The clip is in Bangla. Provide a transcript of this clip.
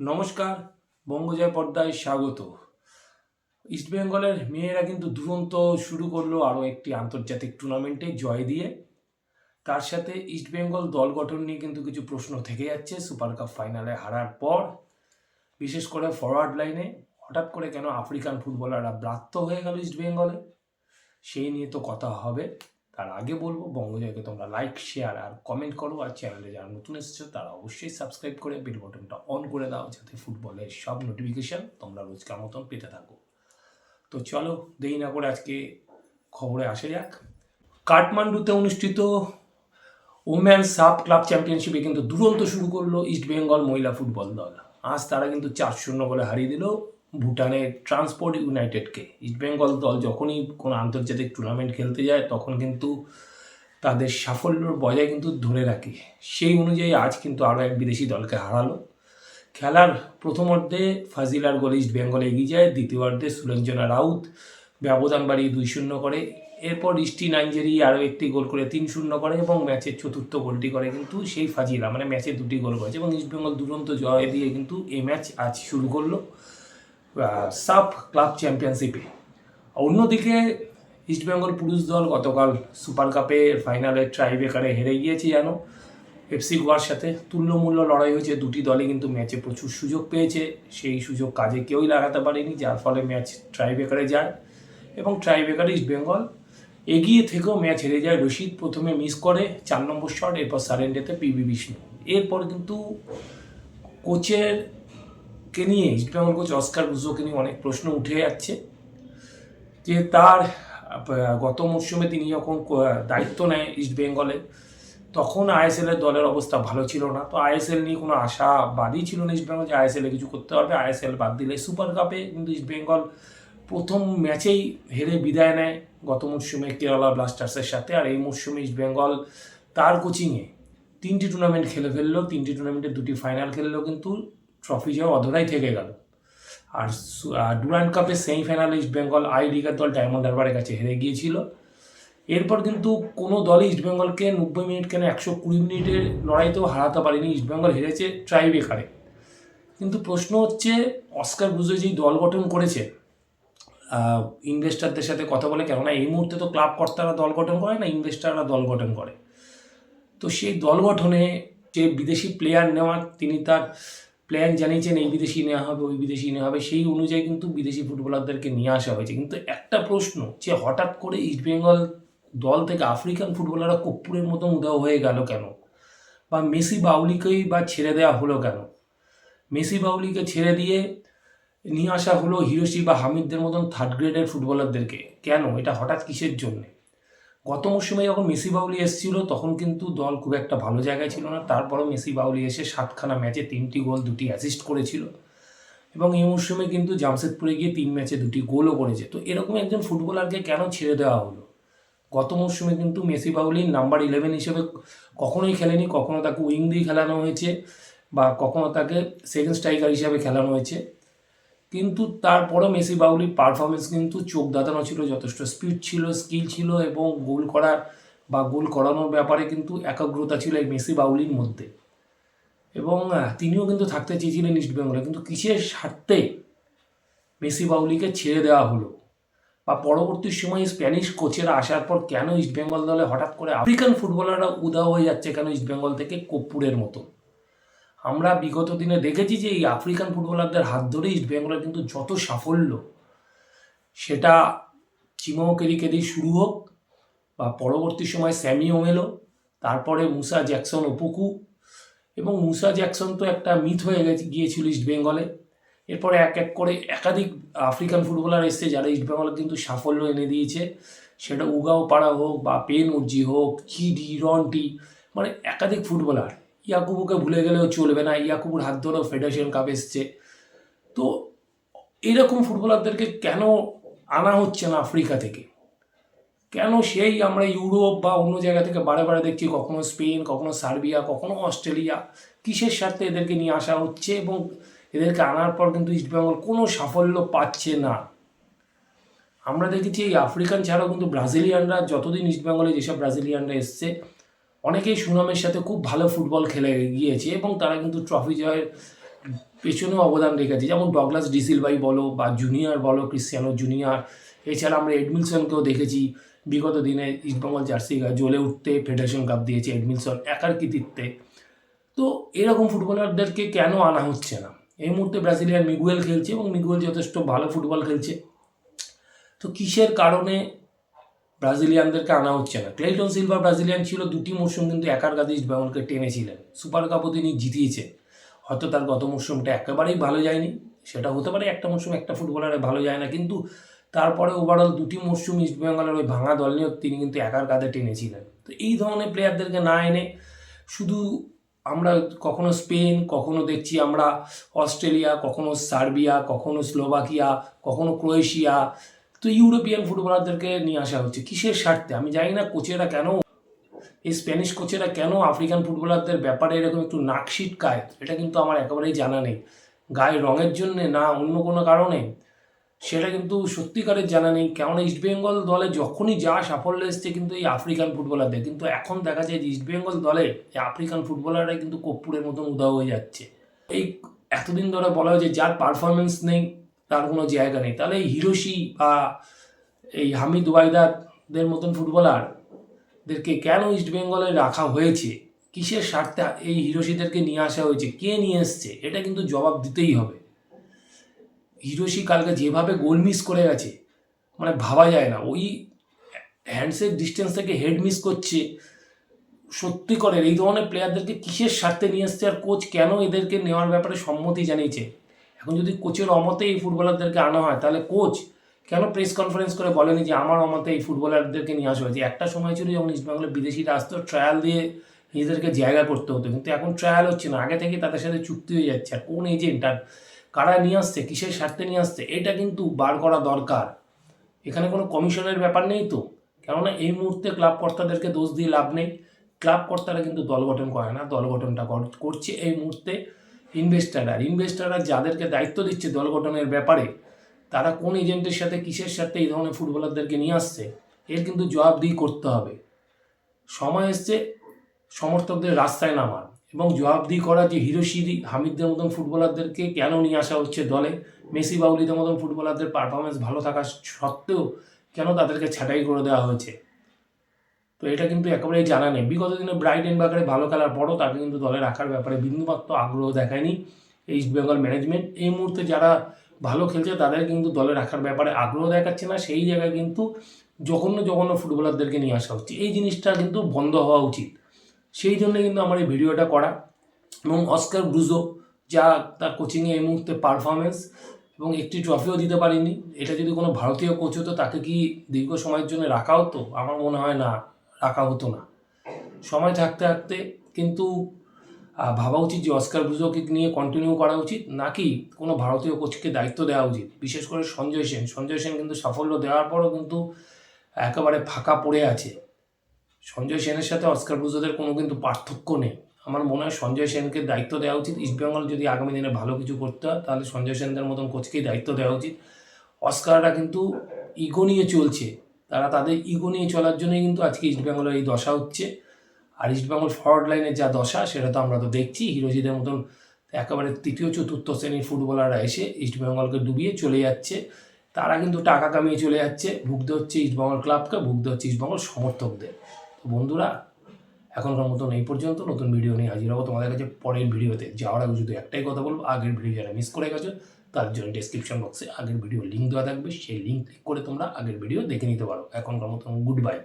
নমস্কার, বঙ্গজয় পর্দায় স্বাগত। ইস্টবেঙ্গলের মেয়েরা কিন্তু দুরন্ত শুরু করল আরও একটি আন্তর্জাতিক টুর্নামেন্টে জয় দিয়ে। তার সাথে ইস্টবেঙ্গল দল গঠন নিয়ে কিন্তু কিছু প্রশ্ন থেকে যাচ্ছে সুপার কাপ ফাইনালে হারার পর। বিশেষ করে ফরওয়ার্ড লাইনে হঠাৎ করে কেন আফ্রিকান ফুটবলাররা ব্রাত্য হয়ে গেল ইস্টবেঙ্গলে সেই নিয়ে তো কথা হবে। তার আগে বলব, বঙ্গজয়কে তোমরা লাইক শেয়ার আর কমেন্ট করো আর চ্যানেলে যারা নতুন এসেছ তারা অবশ্যই সাবস্ক্রাইব করে বেল বটনটা অন করে দাও যাতে ফুটবলের সব নোটিফিকেশান তোমরা রোজকার মতন পেতে থাকো। তো চলো দেরি না করে আজকে খবরে আসা যাক। কাঠমান্ডুতে অনুষ্ঠিত ওম্যান সাব ক্লাব চ্যাম্পিয়নশিপে কিন্তু দুরন্ত শুরু করল ইস্ট বেঙ্গল মহিলা ফুটবল দল। আজ তারা কিন্তু চার শূন্য বলে হারিয়ে দিল। ভুটানের ট্রান্সপোর্ট ইউনাইটেডকে। ইস্ট বেঙ্গল দল যখনই কোনো আন্তর্জাতিক টুর্নামেন্ট খেলতে যায়, তখন কিন্তু তাদের সাফল্যর বজায় কিন্তু ধরে রাখে। সেই অনুযায়ী আজ কিন্তু আরও এক বিদেশি দলকে হারালো। খেলার প্রথম প্রথমার্ধে ফাজিলার গোলে ইস্ট বেঙ্গল এগিয়ে যায় দ্বিতীয়ার্ধে সুরঞ্জনা রাউত ব্যবধান বাড়িয়ে দুই শূন্য করে। এরপর ইস্টি নাইজেরি আরও একটি গোল করে তিন শূন্য করে এবং ম্যাচের চতুর্থ গোলটি করে কিন্তু সেই ফাজিলা। মানে ম্যাচে দুটি গোল করেছে এবং ইস্টবেঙ্গল দুরন্ত জয় দিয়ে কিন্তু এই ম্যাচ আজ শুরু করল। সাব ক্লাব চ্যাম্পিয়নশিপে অন্যদিকে ইস্টবেঙ্গল পুরুষ দল গতকাল সুপার কাপের ফাইনালে ট্রাইবেকারে হেরে গিয়েছে যেন। এফসি গোয়ার সাথে তুল্যমূল্য লড়াই হয়েছে, দুটি দলই কিন্তু ম্যাচে প্রচুর সুযোগ পেয়েছে। সেই সুযোগ কাজে কেউই লাগাতে পারেনি, যার ফলে ম্যাচ ট্রাইবেকারে যায়। এবং ট্রাইবেকারে ইস্টবেঙ্গল এগিয়ে থেকেও ম্যাচ হেরে যায়। রশিদ প্রথমে মিস করে, চার নম্বর শট এরপর সারেন্ডেতে পিবি বিষ্ণু এরপর কিন্তু কোচের কে নিয়ে ইস্টবেঙ্গল কোচ অস্কার বুজোকে নিয়ে অনেক প্রশ্ন উঠে যাচ্ছে যে তার গত মরশুমে তিনি যখন দায়িত্ব নেয় ইস্টবেঙ্গলে তখন আইএসএল এর দলের অবস্থা ভালো ছিল না। তো আইএসএল নিয়ে কোনো আশাবাদই ছিল না ইস্টবেঙ্গল যে আইএসএল কিছু করতে পারবে। আইএসএল বাদ দিলে সুপার কাপে কিন্তু ইস্টবেঙ্গল প্রথম ম্যাচেই হেরে বিদায় নেয় গত মরশুমে কেরালা ব্লাস্টার্সের সাথে। আর এই মরশুমে ইস্টবেঙ্গল তার কোচিংয়ে তিনটি টুর্নামেন্ট খেলে ফেলল। তিনটি টুর্নামেন্টে দুটি ফাইনাল খেললো কিন্তু ট্রফি জয় অধরাই থেকে গেল। আর ডুরান্ড কাপের সেমিফাইনালে ইস্ট বেঙ্গল আই লিগের দল ডায়মন্ড হারবারের কাছে হেরে গিয়েছিল। এরপর কিন্তু কোনো দলই ইস্টবেঙ্গলকে নব্বই মিনিট কেন একশো কুড়ি মিনিটের লড়াইতেও হারাতে পারেনি। ইস্টবেঙ্গল হেরেছে ট্রাইবেকারে কিন্তু প্রশ্ন হচ্ছে, অস্কার বুঝে যেই দল গঠন করেছে ইনভেস্টারদের সাথে কথা বলে, কেননা এই মুহূর্তে তো ক্লাব কর্তারা দল গঠন করে না ইনভেস্টাররা দল গঠন করে। তো সেই দল গঠনে যে বিদেশি প্লেয়ার নেওয়ার তিনি তার প্ল্যান জানিয়েছেন এই বিদেশি নেওয়া হবে, ওই বিদেশি নেওয়া হবে, সেই অনুযায়ী কিন্তু বিদেশি ফুটবলারদেরকে নিয়ে আসা হয়েছে। কিন্তু একটা প্রশ্ন, যে হঠাৎ করে ইস্টবেঙ্গল দল থেকে আফ্রিকান ফুটবলাররা কপ্পুরের মতো উদাও হয়ে গেল কেন? বা মেসি বাউলিকেই বা ছেড়ে দেওয়া হলো কেন? মেসি বাউলিকে ছেড়ে দিয়ে নিয়ে আসা হলো হিরোশি বা হামিদদের মতন থার্ড গ্রেডের ফুটবলারদেরকে। কেন? এটা হঠাৎ কিসের জন্যে? গত মরশুমে যখন মেসি বাউলি এসেছিল, তখন কিন্তু দল খুব একটা ভালো জায়গায় ছিল না। তারপরও মেসি বাউলি এসে সাতখানা ম্যাচে তিনটি গোল, দুটি অ্যাসিস্ট করেছিল। এবং এই মরশুমে কিন্তু জামশেদপুরে গিয়ে তিন ম্যাচে দুটি গোলও করেছে। তো এরকম একজন ফুটবলারকে কেন ছেড়ে দেওয়া হলো? গত মরশুমে কিন্তু মেসি বাউলি নাম্বার ইলেভেন হিসেবে কখনোই খেলেনি, কখনো তাকে উইং দিয়ে খেলানো হয়েছে বা কখনো তাকে সেকেন্ড স্ট্রাইকার হিসাবে খেলানো হয়েছে। কিন্তু তারপরও মেসি বাউলির পারফরমেন্স কিন্তু চোখ দাঁতানো ছিল, যথেষ্ট স্পিড ছিল স্কিল ছিল এবং গোল করার বা গোল করানোর ব্যাপারে কিন্তু একাগ্রতা ছিল এই মেসি বাউলির মধ্যে। এবং তিনিও কিন্তু থাকতে চেয়েছিলেন ইস্ট বেঙ্গলে কিন্তু কিসের স্বার্থে মেসি বাউলিকে ছেড়ে দেওয়া হলো? বা পরবর্তী সময়ে স্প্যানিশ কোচেরা আসার পর কেন ইস্ট বেঙ্গল দলে হঠাৎ করে আফ্রিকান ফুটবলাররা উদাও হয়ে যাচ্ছে কেন ইস্ট বেঙ্গল থেকে? কপ্পুরের মতো। আমরা বিগত দিনে দেখেছি যে এই আফ্রিকান ফুটবলারদের হাত ধরে ইস্ট বেঙ্গলের কিন্তু যত সাফল্য, সেটা চিমো কেরিকেদি শুরু হোক বা পরবর্তী সময় স্যামি ওমেলো, তারপরে মুসা জ্যাকসন ওপুকু এবং মুসা জ্যাকসন তো একটা মিথ হয়ে গেছে, গিয়েছিল ইস্ট বেঙ্গলে এরপরে এক এক করে একাধিক আফ্রিকান ফুটবলার এসছে যারা ইস্ট বেঙ্গলে কিন্তু সাফল্য এনে দিয়েছে। সেটা উগাও পাড়া হোক বা পেন উর্জি হোক চিডি রন্টি মানে একাধিক ফুটবলার। ইয়াকুবুকে ভুলে গেলেও চলবে না, ইয়াকুবুর হাত ধরেও ফেডারেশন কাপ এসছে। তো এরকম ফুটবলারদেরকে কেন আনা হচ্ছে না আফ্রিকা থেকে? কেন সেই আমরা ইউরোপ বা অন্য জায়গা থেকে বারে বারে দেখছি কখনো স্পেন, কখনো সার্বিয়া, কখনো অস্ট্রেলিয়া, কিসের স্বার্থে এদেরকে নিয়ে আসা হচ্ছে এবং এদেরকে আনার পর কিন্তু ইস্টবেঙ্গল কোনো সাফল্য পাচ্ছে না। আমরা দেখেছি এই আফ্রিকান ছাড়াও কিন্তু ব্রাজিলিয়ানরা যতদিন ইস্টবেঙ্গলে যেসব ব্রাজিলিয়ানরা এসছে অনেকেই সুনামের সাথে খুব ভালো ফুটবল খেলে গিয়েছে এবং তারা কিন্তু ট্রফি জয়ের পেছনেও অবদান রেখেছে। যেমন ডগলাস ডিসিলভাই বলো বা জুনিয়র বলো ক্রিশ্চিয়ানো জুনিয়র এছাড়া আমরা এডমিলসনকেও দেখেছি। বিগত দিনে ইস্টবেঙ্গল জার্সি জ্বলে উঠতে ফেডারেশন কাপ দিয়েছে এডমিলসন একার কৃতিত্বে তো এরকম ফুটবলারদেরকে কেন আনা হচ্ছে না? এই মুহূর্তে ব্রাজিলিয়ান মিগুয়েল খেলছে এবং মিগুয়েল যথেষ্ট ভালো ফুটবল খেলছে। তো কিসের কারণে ব্রাজিলিয়ানদেরকে আনা হচ্ছে না। ক্লেইটন সিলভা ব্রাজিলিয়ান ছিল দুটি মরশুম কিন্তু একার কাঁধে ইস্টবেঙ্গলকে টেনেছিলেন। সুপার কাপও তিনি জিতিয়েছে হয়তো তার গত মরশুমটা একেবারেই ভালো যায়নি, সেটা হতে পারে একটা মরশুম একটা ফুটবলারে ভালো যায় না, কিন্তু তারপরে ওভারঅল দুটি মরশুম ইস্টবেঙ্গলের ওই ভাঙা দল নিয়েও তিনি কিন্তু একার কাঁধে টেনেছিলেন। তো এই ধরনের প্লেয়ারদেরকে না এনে শুধু আমরা কখনো স্পেন, কখনো দেখছি আমরা অস্ট্রেলিয়া, কখনো সার্বিয়া, কখনো স্লোভাকিয়া, কখনো ক্রোয়েশিয়া তো ইউরোপিয়ান ফুটবলারদেরকে নিয়ে আসা হচ্ছে। কিসের স্বার্থে? আমি জানি না কোচেরা কেন, এই স্প্যানিশ কোচেরা কেন আফ্রিকান ফুটবলারদের ব্যাপারে এরকম একটু নাক ছিটকায়, এটা কিন্তু আমার একেবারেই জানা নেই। গায়ে রঙের জন্যে না, অন্য কোনো কারণে? সেটা কিন্তু সত্যিকারের জানা নেই। কেননা ইস্টবেঙ্গল দলে যখনই যা সাফল্য এসছে কিন্তু এই আফ্রিকান ফুটবলারদের। কিন্তু এখন দেখা যায় যে ইস্টবেঙ্গল দলে এই আফ্রিকান ফুটবলাররা কিন্তু কপ্পুরের মতন উদাও হয়ে যাচ্ছে। এই এতদিন ধরে বলা হয়েছে যার পারফরমেন্স নেই তার কোনো জায়গা নেই। তাহলে এই হিরোশি বা এই হামিদ ওয়াইদারদের মতন ফুটবলারদেরকে কেন ইস্টবেঙ্গলে রাখা হয়েছে? কিসের স্বার্থে এই হিরোশিদেরকে নিয়ে আসা হয়েছে? কে নিয়ে এসছে? এটা কিন্তু জবাব দিতেই হবে। হিরোশি কালকে যেভাবে গোল মিস করে গেছে মানে ভাবা যায় না। ওই হ্যান্ডসের ডিস্টেন্স থেকে হেড মিস করছে। সত্যি করে, এই ধরনের প্লেয়ারদেরকে কিসের স্বার্থে নিয়ে এসছে আর কোচ কেন এদেরকে নেওয়ার ব্যাপারে সম্মতি জানিয়েছে? এখন যদি কোচের অমতে এই ফুটবলারদেরকে আনা হয়, তাহলে কোচ কেন প্রেস কনফারেন্স করে বলেনি যে আমার অমতে এই ফুটবলারদেরকে নিয়ে আসা হয়েছে? একটা সময় ছিল যখন ইস্টবেঙ্গলের বিদেশিরা আসতো ট্রায়াল দিয়ে নিজেদেরকে জায়গা করতে হতো, কিন্তু এখন ট্রায়াল হচ্ছে না। আগে থেকে তাদের সাথে চুক্তি হয়ে যাচ্ছে। আর কোন এজেন্ট আর কারা নিয়ে আসছে, কিসের স্বার্থে নিয়ে আসছে, এটা কিন্তু বার করা দরকার। এখানে কোনো কমিশনের ব্যাপার নেই তো? কেননা এই মুহূর্তে ক্লাব কর্তাদেরকে দোষ দিয়ে লাভ নেই। ক্লাব কর্তারা কিন্তু দল গঠন করে না দল গঠনটা করছে এই মুহূর্তে। ইনভেস্টাররা ইনভেস্টাররা যাদেরকে দায়িত্ব দিচ্ছে দল গঠনের ব্যাপারে, তারা কোন এজেন্টের সাথে কিসের সাথে এই ধরনের ফুটবলারদেরকে নিয়ে আসছে, এর কিন্তু জবাবদিহি করতে হবে। সময় এসছে সমর্থকদের রাস্তায় নামার এবং জবাবদিহি করা যে হিরোশিরি হামিদদের মতন ফুটবলারদেরকে কেন নিয়ে আসা হচ্ছে দলে? মেসি, বাউলিদের মতন ফুটবলারদের পারফরমেন্স ভালো থাকা সত্ত্বেও কেন তাদেরকে ছাঁটাই করে দেওয়া হয়েছে? তো এটা কিন্তু একেবারেই জানা নেই। বিগত দিনে ব্রাইটেন বাকারে ভালো খেলার পরও তাকে কিন্তু দলে রাখার ব্যাপারে বিন্দুমাত্র আগ্রহ দেখায়নি ইস্ট বেঙ্গল ম্যানেজমেন্ট এই মুহূর্তে যারা ভালো খেলছে, তাদের কিন্তু দলে রাখার ব্যাপারে আগ্রহ দেখাচ্ছে না। সেই জায়গায় কিন্তু জঘন্য জঘন্য ফুটবলারদেরকে নিয়ে আসা হচ্ছে। এই জিনিসটা কিন্তু বন্ধ হওয়া উচিত। সেই জন্য কিন্তু আমার এই ভিডিওটা করা। এবং অস্কার ব্রুজো যা তার কোচিংয়ে এই মুহূর্তে পারফরমেন্স এবং একটি ট্রফিও দিতে পারেনি। এটা যদি কোনো ভারতীয় কোচ হতো, তাকে কি দীর্ঘ সময়ের জন্য রাখা হতো? আমার মনে হয় না। রাখা হতো না। সময় থাকতে থাকতে কিন্তু ভাবা উচিত যে অস্কার ব্রুজোকে নিয়ে কন্টিনিউ করা উচিত, নাকি কোনো ভারতীয় কোচকে দায়িত্ব দেওয়া উচিত? বিশেষ করে সঞ্জয় সেন। সঞ্জয় সেন কিন্তু সাফল্য দেওয়ার পরও কিন্তু একেবারে ফাঁকা পড়ে আছে। সঞ্জয় সেনের সাথে অস্কার ব্রুজোদের কোনো কিন্তু পার্থক্য নেই। আমার মনে হয় সঞ্জয় সেনকে দায়িত্ব দেওয়া উচিত। ইস্টবেঙ্গল যদি আগামী দিনে ভালো কিছু করতে হয়, তাহলে সঞ্জয় সেনদের মতন কোচকেই দায়িত্ব দেওয়া উচিত। অস্কাররা কিন্তু ইগো নিয়ে চলছে। তারা তাদের ইগো নিয়ে চলার জন্যই কিন্তু আজকে ইস্টবেঙ্গলের এই দশা হচ্ছে। আর ইস্টবেঙ্গল ফরওয়ার্ড লাইনের যা দশা, সেটা তো আমরা তো দেখছি। হিরোজিদের মতন একেবারে তৃতীয়, চতুর্থ শ্রেণির ফুটবলাররা এসে ইস্টবেঙ্গলকে ডুবিয়ে চলে যাচ্ছে। তারা কিন্তু টাকা কামিয়ে চলে যাচ্ছে। ভুগতে হচ্ছে ইস্টবেঙ্গল ক্লাবকে ভুগতে হচ্ছে ইস্টবেঙ্গল সমর্থকদের। তো বন্ধুরা, এখনকার মতন এই পর্যন্ত। নতুন ভিডিও নিয়ে হাজির হব। তোমাদের কাছে পরের ভিডিওতে যাওয়ার আগে শুধু একটাই কথা বলব। আগের ভিডিও যারা মিস করে গেছো তার জন্য ডিসক্রিপশন বক্সে আগের ভিডিও লিঙ্ক দেওয়া থাকবে। সেই লিঙ্ক ক্লিক করে তোমরা আগের ভিডিও দেখে নিতে পারো। এখনকার মতন গুড বাই